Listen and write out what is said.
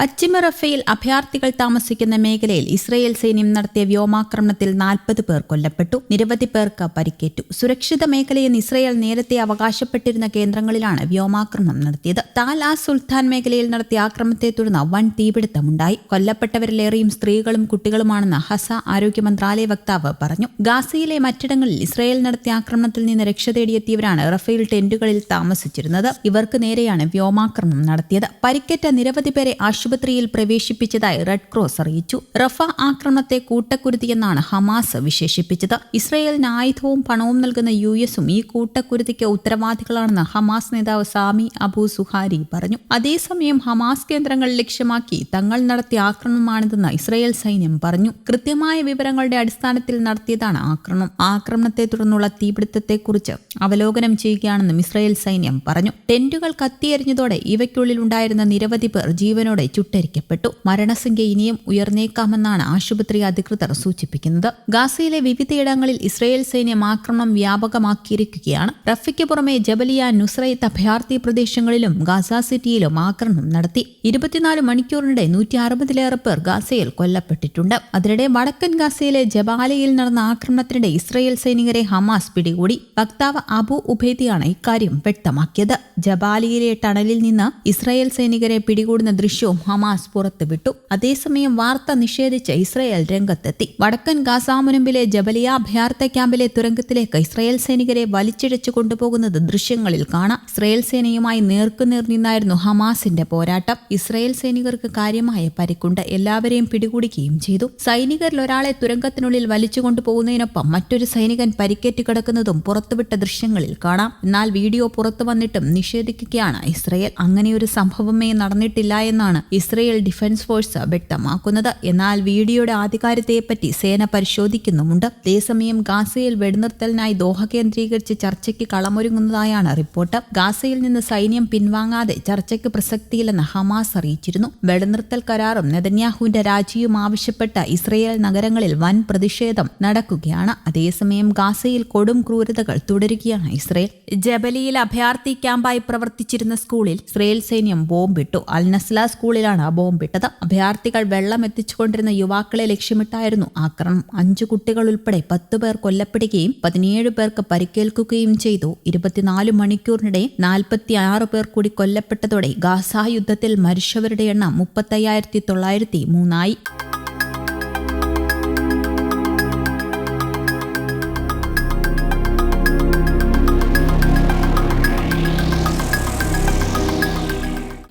പശ്ചിമ Rafale അഭയാർത്ഥികൾ താമസിക്കുന്ന മേഖലയിൽ Israel സൈന്യം നടത്തിയ വ്യോമാക്രമണത്തിൽ നാൽപ്പത് പേർ കൊല്ലപ്പെട്ടു. നിരവധി പേർക്ക് പരിക്കേറ്റു. സുരക്ഷിത മേഖലയെന്ന് ഇസ്രയേൽ നേരത്തെ അവകാശപ്പെട്ടിരുന്ന കേന്ദ്രങ്ങളിലാണ് വ്യോമാക്രമണം നടത്തിയത്. താൽ ആ സുൽത്താൻ മേഖലയിൽ നടത്തിയ ആക്രമണത്തെ തുടർന്ന് വൻ തീപിടുത്തമുണ്ടായി. കൊല്ലപ്പെട്ടവരിലേറെയും സ്ത്രീകളും കുട്ടികളുമാണെന്ന് ഹസ ആരോഗ്യ മന്ത്രാലയ വക്താവ് പറഞ്ഞു. ഗാസയിലെ മറ്റിടങ്ങളിൽ ഇസ്രയേൽ നടത്തിയ ആക്രമണത്തിൽ നിന്ന് രക്ഷ തേടിയെത്തിയവരാണ് റഫേൽ ടെന്റുകളിൽ താമസിച്ചിരുന്നത്. ഇവർക്ക് നേരെയാണ് വ്യോമാക്രമണം നടത്തിയത്. പരിക്കേറ്റ നിരവധി പേരെ ആശുപത്രിയിൽ പ്രവേശിപ്പിച്ചതായി റെഡ് ക്രോസ് അറിയിച്ചു. റഫ ആക്രമണത്തെ കൂട്ടക്കുരുതിയെന്നാണ് ഹമാസ് വിശേഷിപ്പിച്ചത്. ഇസ്രയേലിന് ആയുധവും പണവും നൽകുന്ന യു എസും ഈ കൂട്ടക്കുരുതിക്ക് ഉത്തരവാദികളാണെന്ന് ഹമാസ് നേതാവ് സാമി അബു സുഹാരി പറഞ്ഞു. അതേസമയം ഹമാസ് കേന്ദ്രങ്ങൾ ലക്ഷ്യമാക്കി തങ്ങൾ നടത്തിയ ആക്രമണമാണിതെന്ന് ഇസ്രയേൽ സൈന്യം പറഞ്ഞു. കൃത്യമായ വിവരങ്ങളുടെ അടിസ്ഥാനത്തിൽ നടത്തിയതാണ് ആക്രമണം. ആക്രമണത്തെ തുടർന്നുള്ള തീപിടുത്തത്തെക്കുറിച്ച് അവലോകനം ചെയ്യുകയാണെന്നും ഇസ്രയേൽ സൈന്യം പറഞ്ഞു. ടെന്റുകൾ കത്തിയെറിഞ്ഞതോടെ ഇവയ്ക്കുള്ളിലുണ്ടായിരുന്ന നിരവധി പേർ ജീവനോടെ ചുട്ടരിക്കപ്പെട്ടു. മരണസംഖ്യ ഇനിയും ഉയർന്നേക്കാമെന്നാണ് ആശുപത്രി അധികൃതർ സൂചിപ്പിക്കുന്നത്. ഗാസയിലെ വിവിധയിടങ്ങളിൽ ഇസ്രയേൽ സൈന്യം ആക്രമണം വ്യാപകമാക്കിയിരിക്കുകയാണ്. റഫയ്ക്ക് പുറമെ ജബലിയ നുസ്രൈത്ത് അഭയാർത്ഥി പ്രദേശങ്ങളിലും ഗാസ സിറ്റിയിലും ആക്രമണം നടത്തി. ഇരുപത്തിനാല് മണിക്കൂറിനിടെ നൂറ്റി അറുപതിലേറെ പേർ ഗാസയിൽ കൊല്ലപ്പെട്ടിട്ടുണ്ട്. അതിനിടെ വടക്കൻ ഗാസയിലെ ജബാലയിൽ നടന്ന ആക്രമണത്തിനിടെ ഇസ്രയേൽ സൈനികരെ ഹമാസ് പിടികൂടി. വക്താവ് അബു ഉബൈദിയാണ് ഇക്കാര്യം വ്യക്തമാക്കിയത്. ജബാലിയിലെ ടണലിൽ നിന്ന് ഇസ്രായേൽ സൈനികരെ പിടികൂടുന്ന ദൃശ്യവും ഹമാസ് പുറത്തുവിട്ടു. അതേസമയം വാർത്ത നിഷേധിച്ച് ഇസ്രയേൽ രംഗത്തെത്തി. വടക്കൻ ഗാസാമുനമ്പിലെ ജബലിയ അഭയാർത്ഥ ക്യാമ്പിലെ തുരങ്കത്തിലേക്ക് ഇസ്രയേൽ സൈനികരെ വലിച്ചിഴച്ചു കൊണ്ടുപോകുന്നത് ദൃശ്യങ്ങളിൽ കാണാം. ഇസ്രയേൽ സേനയുമായി നേർക്കുനേർ നിന്നായിരുന്നു ഹമാസിന്റെ പോരാട്ടം. ഇസ്രയേൽ സൈനികർക്ക് കാര്യമായ പരിക്കുണ്ട്. എല്ലാവരെയും പിടികൂടുകയും ചെയ്തു. സൈനികരിൽ ഒരാളെ തുരങ്കത്തിനുള്ളിൽ വലിച്ചു കൊണ്ടുപോകുന്നതിനൊപ്പം മറ്റൊരു സൈനികൻ പരിക്കേറ്റ് കിടക്കുന്നതും പുറത്തുവിട്ട ദൃശ്യങ്ങളിൽ കാണാം. എന്നാൽ വീഡിയോ പുറത്തു വന്നിട്ടും നിഷേധിക്കുകയാണ് ഇസ്രയേൽ. അങ്ങനെയൊരു സംഭവമേ നടന്നിട്ടില്ല എന്നാണ് ഇസ്രയേൽ ഡിഫൻസ് ഫോഴ്സ് വ്യക്തമാക്കുന്നത്. എന്നാൽ വീഡിയോയുടെ ആധികാരികതയെപ്പറ്റി സേന പരിശോധിക്കുന്നുമുണ്ട്. അതേസമയം ഗാസയിൽ വെടിനിർത്തലിനായി ദോഹ കേന്ദ്രീകരിച്ച് ചർച്ചയ്ക്ക് കളമൊരുങ്ങുന്നതായാണ് റിപ്പോർട്ട്. ഗാസയിൽ നിന്ന് സൈന്യം പിൻവാങ്ങാതെ ചർച്ചയ്ക്ക് പ്രസക്തിയില്ലെന്ന് ഹമാസ് അറിയിച്ചിരുന്നു. വെടിനിർത്തൽ കരാറും നെതന്യാഹുവിന്റെ രാജിയും ആവശ്യപ്പെട്ട ഇസ്രയേൽ നഗരങ്ങളിൽ വൻ പ്രതിഷേധം നടക്കുകയാണ്. അതേസമയം ഗാസയിൽ കൊടും ക്രൂരതകൾ തുടരുകയാണ് ഇസ്രയേൽ. ജബലിയിൽ അഭയാർത്ഥി ക്യാമ്പായി പ്രവർത്തിച്ചിരുന്ന സ്കൂളിൽ ഇസ്രയേൽ സൈന്യം ബോംബിട്ടു. അൽ നസ്ല സ്കൂളിലാണ് ബോംബിട്ടത് അഭയാർത്ഥികൾ വെള്ളം എത്തിച്ചുകൊണ്ടിരുന്ന യുവാക്കളെ ലക്ഷ്യമിട്ടായിരുന്നു ആക്രമണം. അഞ്ചു കുട്ടികൾ ഉൾപ്പെടെ പത്തു പേർ കൊല്ലപ്പെടുകയും പതിനേഴ് പേർക്ക് പരിക്കേൽക്കുകയും ചെയ്തു. ഇരുപത്തിനാല് മണിക്കൂറിനിടെ നാൽപ്പത്തി ആറ് പേർ കൂടി കൊല്ലപ്പെട്ടതോടെ ഗാസ യുദ്ധത്തിൽ മരിച്ചവരുടെ എണ്ണം മുപ്പത്തയ്യായിരത്തി തൊള്ളായിരത്തി മൂന്നായി.